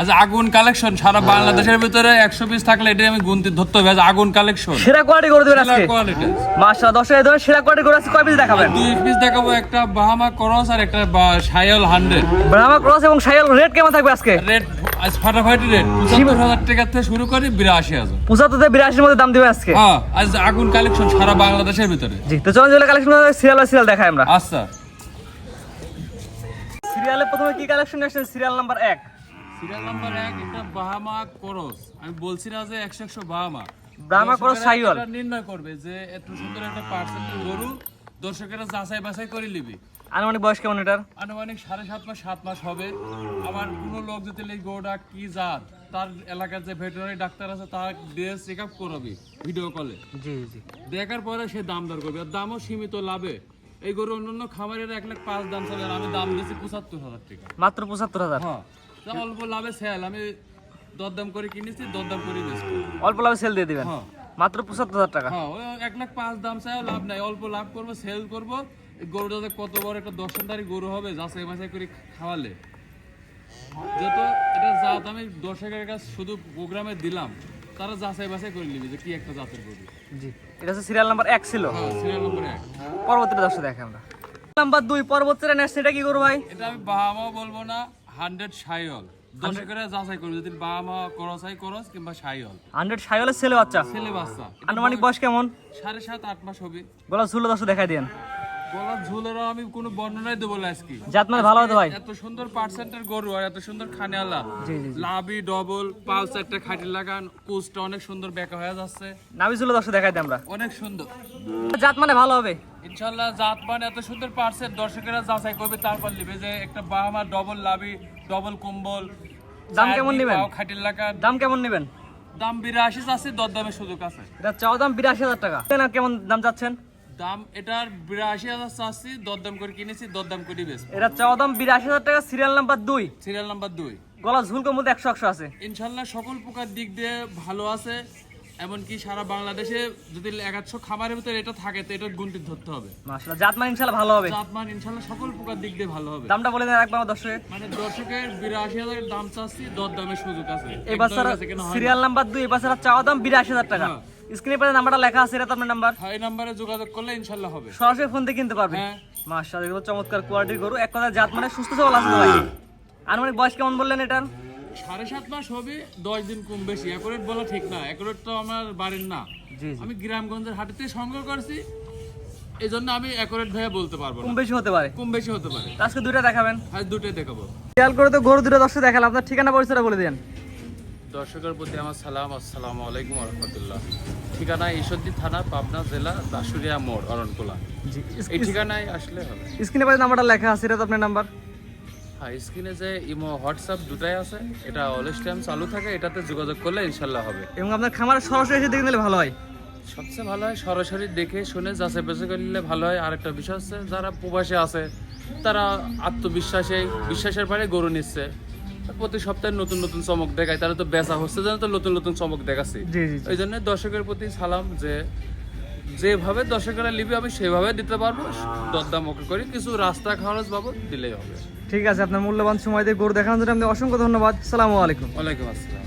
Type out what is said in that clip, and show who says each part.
Speaker 1: আচ্ছা আগুন কালেকশন সারা বাংলাদেশের ভিতরে একশো পিস থাকলে এটা আমি গুনতে ধরতে হবে। আগুন কালেকশন
Speaker 2: সেরা কোয়ালিটি করে দেবেন আজকে।
Speaker 1: কোয়ালিটি
Speaker 2: মাশাআল্লাহ দর্শক এই ধরনের সেরা কোয়ালিটি করে আজকে কয় পিস দেখাবেন?
Speaker 1: দুই পিস দেখাবো একটা বাহামা ক্রস আর একটা
Speaker 2: ব্রাহ্মা ক্রস এবং রেট কেমন থাকবে আজকে?
Speaker 1: রেট আজ ফাটাফাটি রেট পঁচাত্তর হাজার টাকা থেকে শুরু করি বিরাশি হাজার।
Speaker 2: পঁচাত্তর থেকে বিরাশির মধ্যে দাম দিবে আজকে।
Speaker 1: হ্যাঁ আজ আগুন কালেকশন সারা বাংলাদেশের ভিতরে।
Speaker 2: জি তো চলুন কালেকশন সিরিয়াল সিরিয়াল দেখাই আমরা।
Speaker 1: আচ্ছা।
Speaker 2: সিরিয়ালে প্রথমে কি কালেকশন আসছে সিরিয়াল নাম্বার এক।
Speaker 1: সিরিয়াল নাম্বার এক একটা বাহামা করস। আমি বলছি না যে একশো একশো বাহামা।
Speaker 2: ক্রস সাইওয়াল।
Speaker 1: এটা নির্ণয় করবে যে এত সুন্দর একটা পার্সেন্টের গরু দর্শকেরা যাচাই বাছাই করে নিবি।
Speaker 2: আনুমানিক বয়স কেমন এটার?
Speaker 1: আনুমানিক সাড়ে সাত মাস সাত মাস হবে। কোনো লোক যদি এই গরুটা কি জাত তার এলাকার যে ভেটেরিনারি ডাক্তার আছে তার চেক আপ করাবি ভিডিও কলে
Speaker 2: জি জি।
Speaker 1: দেখার পরে সে দাম দর করবে। আর দামও সীমিত লাভে। এই গরু অন্যান্য খামারের এক লাখ পাঁচ দাম চলে আমি দাম দিয়েছি পঁচাত্তর হাজার টাকা।
Speaker 2: মাত্র পঁচাত্তর হাজার?
Speaker 1: হ্যাঁ। অল্প লাভে সেল আমি দরদাম করে কিনেছি দরদাম করে বেচবো।
Speaker 2: অল্প লাভে সেল দিয়ে দিবেন?
Speaker 1: হ্যাঁ।
Speaker 2: মাত্র পঁচাত্তর হাজার টাকা?
Speaker 1: হ্যাঁ এক লাখ পাঁচ দাম চাইও লাভ নাই। অল্প লাভ করব সেল করব। গরুটা কত বড় একটা দর্শনদারি গরু হবে যাচাই বাছাই করে খাওয়ালে। যত এটা জাত আমি দর্শকের কাছে শুধু প্রোগ্রামে দিলাম তারা যাচাই বাছাই করে নিবি যে কি একটা জাতের গরু।
Speaker 2: জি। এটা হচ্ছে সিরিয়াল নাম্বার এক ছিল?
Speaker 1: হ্যাঁ সিরিয়াল নম্বর এক।
Speaker 2: পরবর্তীতে দর্শক দেখে আমরা। নাম্বার দুই পরবর্তীতে নেক্সট এটা কি করব ভাই?
Speaker 1: এটা আমি বাহামা বলব না। হান্ড্রেড সাইল দর্শকেরা যাচাই করবে যদি বাহামা করসাই করস কিংবা সাইল
Speaker 2: হান্ড্রেড সাইলের ছেলে বাচ্চা?
Speaker 1: ছেলে বাচ্চা।
Speaker 2: আনুমানিক বয়স কেমন?
Speaker 1: সাড়ে সাত আট মাস হবে।
Speaker 2: গলা ঝুলো দশ দেখাই দেন
Speaker 1: ঝুলেরও আমি কোনো বর্ণনাই দেবো না আজকে।
Speaker 2: জাত মানে ভালো হতো ভাই।
Speaker 1: এত সুন্দর পার্সেন্টের গরু আর এত সুন্দর খানেওয়ালা। লাভি ডবল পাল চারটা খাটি লাগান কুচটা অনেক সুন্দর বেঁকা হয়ে যাচ্ছে।
Speaker 2: নাভি ঝুলো দর্শক দেখাই দিই আমরা।
Speaker 1: অনেক সুন্দর।
Speaker 2: জাত মানে ভালো হবে।
Speaker 1: ইনশাল্লাহ জাতমান এত সুন্দর পার্সেন্ট দর্শকেরা যাচাই করবে তারপর নিবে যে একটা বাহামা ডবল লাভি ডবল কম্বল
Speaker 2: দাম কেমন নিবেন?
Speaker 1: খাটি লাগান
Speaker 2: দাম কেমন নেবেন?
Speaker 1: দাম বিরাশি আছে দরদামের সুযোগ আছে।
Speaker 2: এটা চাওয়া দাম বিরাশি হাজার টাকা। কেমন দাম চাচ্ছেন?
Speaker 1: দাম এটার বিরাশি হাজার চাচ্ছি দরদাম করে কিনেছি দরদাম করে বেশ
Speaker 2: এটা চাওয়া দাম বিরাশি হাজার টাকা সিরিয়াল নাম্বার দুই।
Speaker 1: সিরিয়াল নাম্বার দুই।
Speaker 2: গলা ঝুলকোর মধ্যে একশো একশো আছে।
Speaker 1: ইনশাল্লাহ সকল প্রকার দিক দিয়ে ভালো আছে এমনকি সারা বাংলাদেশে যদি একাশো খামারের ভিতরে এটা থাকে তো এটার গুণটি ধরতে হবে।
Speaker 2: মাশাআল্লাহ জাত মানে ইনশাআল্লাহ ভালো হবে।
Speaker 1: জাতমান ইনশাল্লাহ সকল প্রকার দিক দিয়ে ভালো হবে।
Speaker 2: দামটা বলে দেন একবার আমার
Speaker 1: মানে দর্শকের বিরাশি হাজারের দাম চাচ্ছি দর দামের সুযোগ আছে।
Speaker 2: এই বাচ্চার। সিরিয়াল নাম্বার দুই এই বাচ্চার চাওয়া দাম বিরাশি হাজার টাকা।
Speaker 1: হ্যাঁ।
Speaker 2: স্ক্রিনে নাম্বারটা লেখা আছে এটা আপনার নাম্বার।
Speaker 1: হ্যাঁ, এই নাম্বারে যোগাযোগ করলে ইনশাল্লাহ হবে।
Speaker 2: সরাসরি ফোন থেকে কিনতে পারবেন।
Speaker 1: হ্যাঁ।
Speaker 2: মাশাআল্লাহ এগুলো চমৎকার কোয়ালিটির গরু। এক কথা জাত মানে সুস্থ সবল আছে ভাই। আনুমানিক বয়স কেমন বললেন এটার?
Speaker 1: সাড়ে সাত মাস হবে দশ দিন কম বেশি। অ্যাকুরেট বলা ঠিক না। অ্যাকুরেট তো আমার বাড়ির না। আমি গ্রামগঞ্জের হাটেতে সংগ্রহ করছি। এই জন্য আমি অ্যাকুরেট ভাইয়া বলতে পারব
Speaker 2: কম বেশি হতে পারে।
Speaker 1: কম বেশি হতে পারে।
Speaker 2: আজকে দুইটা দেখাবেন।
Speaker 1: আজ দুটোই দেখাবো।
Speaker 2: খেয়াল করে তো গরু দুটো দর্শক দেখালাম। আপনার ঠিকানা পরিচয়টা বলে দেন।
Speaker 1: দর্শকের প্রতি আমার সালাম আসসালামু আলাইকুম রহমতুল্লাহ। ঠিকানা ঈশ্বরদী থানা পাবনা জেলা দাসুরিয়া মোড় অরণকোলা। এই ঠিকানায় আসলে হবে।
Speaker 2: স্ক্রিনে পরে নাম্বারটা লেখা আছে এটা তো আপনার নাম্বার।
Speaker 1: হ্যাঁ স্ক্রিনে যে ইমো হোয়াটসঅ্যাপ দুটাই আছে এটা অলওয়েজ টাইম চালু থাকে এটাতে যোগাযোগ করলে ইনশাল্লাহ হবে।
Speaker 2: এবং আপনার খামারে সরাসরি এসে দেখে নিলে ভালো হয়।
Speaker 1: সবচেয়ে ভালো হয় সরাসরি দেখে শুনে যাচাই বাছাই করলে ভালো হয়। আরেকটা বিষয় হচ্ছে যারা প্রবাসে আছে তারা আত্মবিশ্বাসে বিশ্বাসের পরে গরু নিচ্ছে। প্রতি সপ্তাহে নতুন নতুন চমক দেখায় তারা তো বেচা হচ্ছে যেন তো নতুন নতুন চমক দেখাচ্ছি। এই জন্য দর্শকের প্রতি সালাম যে যেভাবে দর্শকেরা লিবি আমি সেভাবে দিতে পারব। দরদাম ওকে করি কিছু রাস্তা খরচ বাবদ দিলেই হবে।
Speaker 2: ঠিক আছে আপনার মূল্যবান সময় দিয়ে গরু দেখানোর জন্য আপনি অসংখ্য ধন্যবাদ। সালামু আলাইকুম।
Speaker 1: ওয়ালাইকুম আসসালাম।